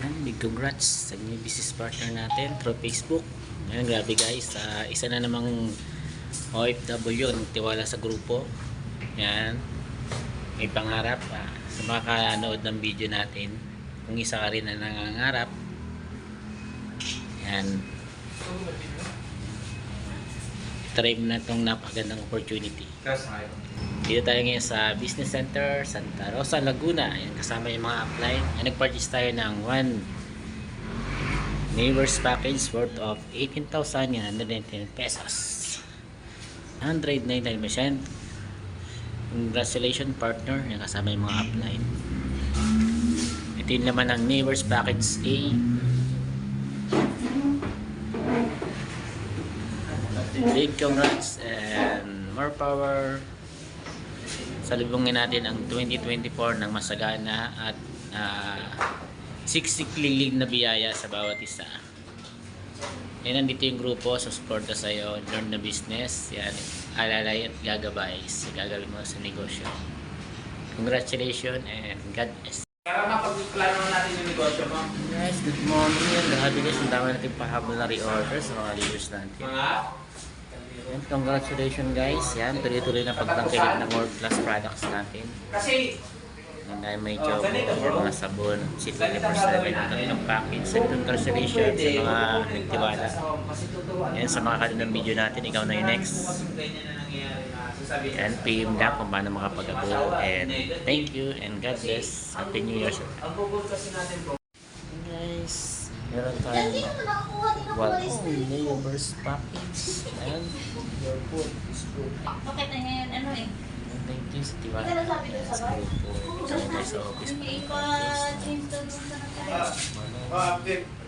Yan, big congrats sa new business partner natin through Facebook. Yan, grabe guys. ah, isa na namang OFW ang tiwala sa grupo. Yan. May pangarap. ah, sa mga kanood ng video natin. Kung isa ka rin na nangangarap. Yan. Try mo na itong napakagandang opportunity. Dito tayo ngayon sa Business Center, Santa Rosa, Laguna. Ayan, kasama yung mga upline. Ayan, nag-purchase tayo ng one neighbors package worth of 18,999 pesos. 199%. Congratulations partner. Ayan, kasama yung mga upline. Ito yung naman ng neighbors package A. Big congrats and more power salubungin natin ang 2024 ng masagana at uh, siksik-lilig na biyaya sa bawat isa. Yan, nandito yung grupo sa suporta sa iyo, learn the business, yan, alalay at gagabay sa gagawin mo sa negosyo. Congratulations and God bless. Para mapagplano natin yung negosyo mo. Guys, good morning. Grabe guys, ang dami natin pahabol na re-orders sa mga leaders natin. Mga Congratulations guys. Yan, tuloy-tuloy na pagtangkilik ng world class products natin. kasi Yan dahil may Oh, job, mga sabon, si 24-7, yung tatlong package. So, congratulations sa mga nagtiwala. Yan, sa mga kanunang video natin, ikaw na yung next. Ganyan na nangyayari na sasabihin. Yan, PM lang kung paano makapag-abo. And thank you and God bless. Happy New Year. Ang bubol kasi natin bro. Guys, meron tayong Well, oh, neighbors package. Ayan. Your food is good. Bakit na ngayon, ano eh? Thank you tiwala. Hindi na sabi doon sa bar. Ito sa office. Hindi pa change to doon sa nakaya. Ano? Ah, Vic. Ate.